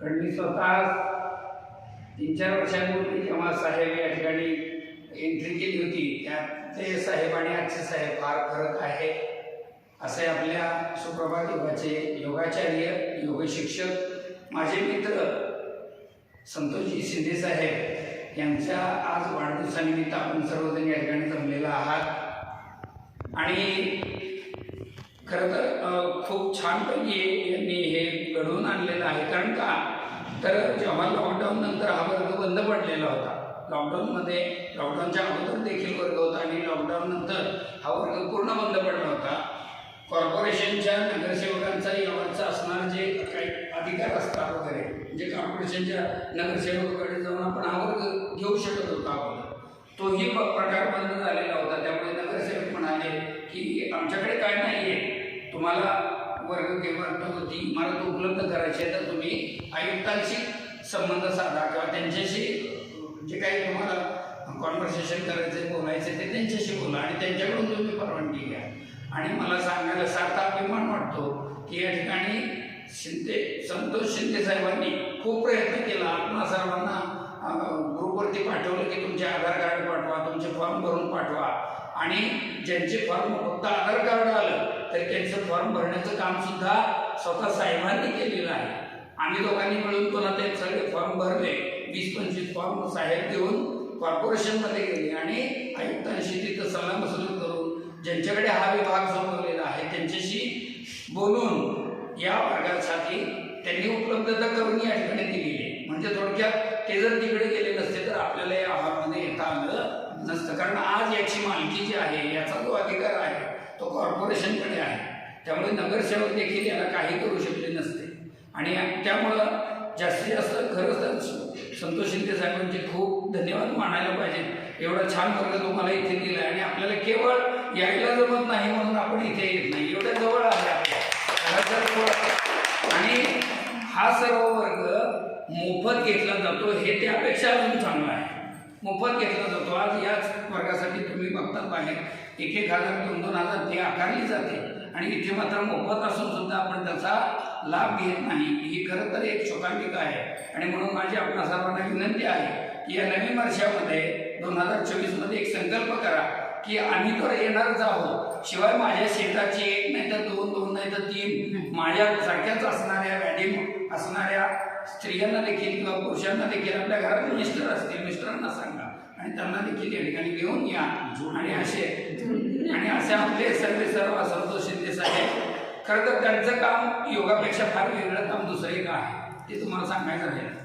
कारण मी स्वतः तीन चार वर्षांपूर्वी जेव्हा साहेब या ठिकाणी एंट्री केली होती त्यात ते साहेब आणि आजचे साहेब फार फरक आहे असे आपल्या सुप्रभात योगाचे योगाचार्य योग शिक्षक माझे मित्र संतोषजी शिंदे साहेब यांच्या आज वाढदिवसानिमित्त आपण सर्वजण या ठिकाणी जमलेला आहात. आणि खरं तर खूप छानपैकी यांनी हे घडवून आणलेलं आहे. कारण का? तर जेव्हा लॉकडाऊन नंतर हा वर्ग बंद पडलेला होता. लॉकडाऊनमध्ये लॉकडाऊनच्या अगोदर देखील वर्ग होता आणि लॉकडाऊन नंतर हा वर्ग पूर्ण बंद पडला होता. कॉर्पोरेशनच्या नगरसेवकांचा यावरचा असणारे जे काही अधिकार असतात वगैरे म्हणजे कॉर्पोरेशनच्या नगरसेवकाकडे जाऊन आपण आवर्ग घेऊ शकत होतो आपण. तोही प्रकार बंद झालेला होता. त्यामुळे नगरसेवक म्हणाले की आमच्याकडे काय नाही आहे तुम्हाला वर्ग केव्हा होती मला तो उपलब्ध करायची आहे तर तुम्ही आयुक्तांशी संबंध साधा किंवा त्यांच्याशी जे काही तुम्हाला कॉन्व्हर्सेशन करायचं बोलायचं ते त्यांच्याशी बोला आणि त्यांच्याकडून तुम्ही परवानगी घ्या. आणि मला सांगायला सार्थ अभिमान वाटतो की या ठिकाणी शिंदे संतोष शिंदे साहेबांनी खूप प्रयत्न केला. आपणा सर्वांना ग्रुपवरती पाठवलं की तुमचे आधार कार्ड पाठवा तुमचे फॉर्म भरून पाठवा. आणि ज्यांचे फॉर्म फक्त आधार कार्ड आलं तर त्यांचं फॉर्म भरण्याचं काम सुद्धा स्वतः साहेबांनी केलेलं आहे. आम्ही दोघांनी मिळून पुन्हा ते सगळे फॉर्म भरले वीस पंचवीस फॉर्म साहेब देऊन कॉर्पोरेशनमध्ये गेले. आणि आयुक्तांशी तिथं सल्लामसलत करून ज्यांच्याकडे हा विभाग सोपवलेला आहे त्यांच्याशी बोलून या वर्गासाठी त्यांनी उपलब्धता करून या ठिकाणी दिलेली आहे. म्हणजे थोडक्यात ते जर तिकडे गेले नसते तर आपल्याला या आव्हानामध्ये येता आलं नसतं. कारण आज याची मालकी जी आहे याचा जो अधिकार आहे तो कॉर्पोरेशनकडे आहे. त्यामुळे नगरसेवक देखील याला काही करू शकले नसते. आणि त्यामुळं जास्तीत जास्त खरंच तर संतोष शिंदे साहेबांचे खूप धन्यवाद मानायला पाहिजे. एवढा छान वर्ग तुम्हाला इथे दिला आणि आपल्याला केवळ यायला जमत नाही म्हणून आपण इथे येत नाही एवढ्या जवळ आहे आपल्या सर्व आणि हा सर्व वर्ग मोफत घेतला जातो हे त्यापेक्षा अजून चांगलं आहे. मोफत घेतला जातो. आज याच वर्गासाठी तुम्ही बघता बाहेर. एक एक हजार दोन दोन हजार ते आकारली जाते. आणि इथे मात्र मोफत असून सुद्धा आपण त्याचा लाभ घेत नाही. ही खरं तर एक शोकांतिका आहे. आणि म्हणून माझी आपणा सर्वांना विनंती आहे की या नवीन वर्षामध्ये दोन हजार चोवीसमध्ये एक संकल्प करा की आम्ही तर येणारच आहोत. शिवाय माझ्या शेताची एक नाही तर दोन तर तीन माझ्या सारख्याच असणाऱ्या व्याधी असणाऱ्या स्त्रियांना देखील किंवा पुरुषांना देखील आपल्या घरात मिस्टर असतील मिस्टरांना सांगा. आणि त्यांना देखील या ठिकाणी घेऊन या. आणि असे आणि असे आपले सर्व सर्व संतोष शिंदे साहेब. खरं तर त्यांचं काम योगापेक्षा फार वेगळं काम दुसरं एक आहे. ते तुम्हाला सांगायचं राहील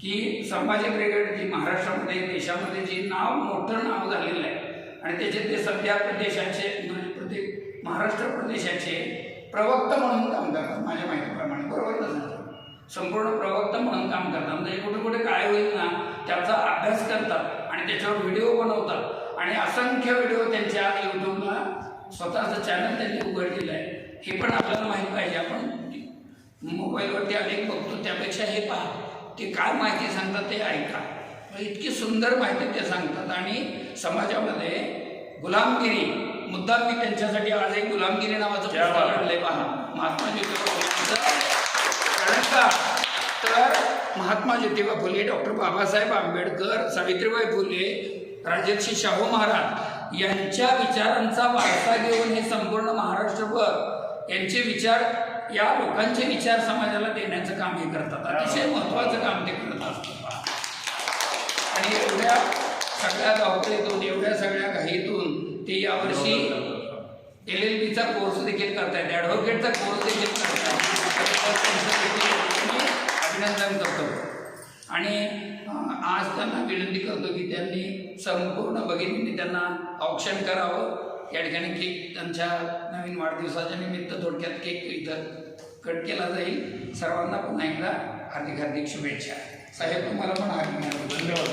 की संभाजी ब्रिगेड जी महाराष्ट्रामध्ये देशामध्ये जे नाव मोठं नाव झालेलं आहे. आणि त्याचे ते सध्या प्रदेशाचे म्हणजे प्रत्येक महाराष्ट्र प्रदेशाचे प्रवक्ता म्हणून काम करतात माझ्या माहितीप्रमाणे. बरोबर ना? सांगतो संपूर्ण प्रवक्ता म्हणून काम करतात. म्हणजे कुठे कुठे काय होईल ना त्याचा अभ्यास करतात आणि त्याच्यावर व्हिडिओ बनवतात. आणि असंख्य व्हिडिओ त्यांच्या यूट्यूबला स्वतःचं चॅनल त्यांनी उघडलेलं आहे. हे पण आपल्याला माहीत पाहिजे. आपण मोबाईलवरती अनेक बघतो त्यापेक्षा हे पहा. ते काय माहिती सांगतात ते ऐका. इतकी सुंदर माहिती ते सांगतात. आणि समाजामध्ये गुलामगिरी मुद्दाम मी त्यांच्यासाठी आज एक गुलामगिरी नावाचं पुस्तक. आणलंय. पहा महात्मा ज्योतिबा फुलेंचं कारण का तर महात्मा ज्योतिबा फुले डॉक्टर बाबासाहेब आंबेडकर सावित्रीबाई फुले राजर्षी शाहू महाराज यांच्या विचारांचा वारसा घेऊन हे संपूर्ण महाराष्ट्रभर यांचे विचार या लोकांचे विचार समाजाला देण्याचं काम हे करतात. अतिशय महत्त्वाचं काम ते करत असतात. आणि एवढ्या सगळ्या धावपळीतून एवढ्या सगळ्या घाईतून ते यावर्षी एल एल बीचा कोर्स देखील करतायत. ॲडव्होकेटचा कोर्स देखील करतायत. अभिनंदन करतो. आणि आज त्यांना विनंती करतो की त्यांनी संपूर्ण भगिनींनी त्यांना औक्षण करावं. या ठिकाणी केक त्यांच्या नवीन वाढदिवसाच्या निमित्त थोडक्यात केक इथं कट केला जाईल. सर्वांना पुन्हा एकदा हार्दिक हार्दिक शुभेच्छा. साहेब तुम्हाला पण हार्दिक हार्दिक धन्यवाद.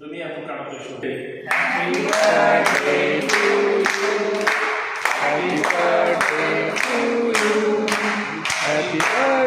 তুমি এত Happy birthday to you. Happy birthday to you. Happy birthday.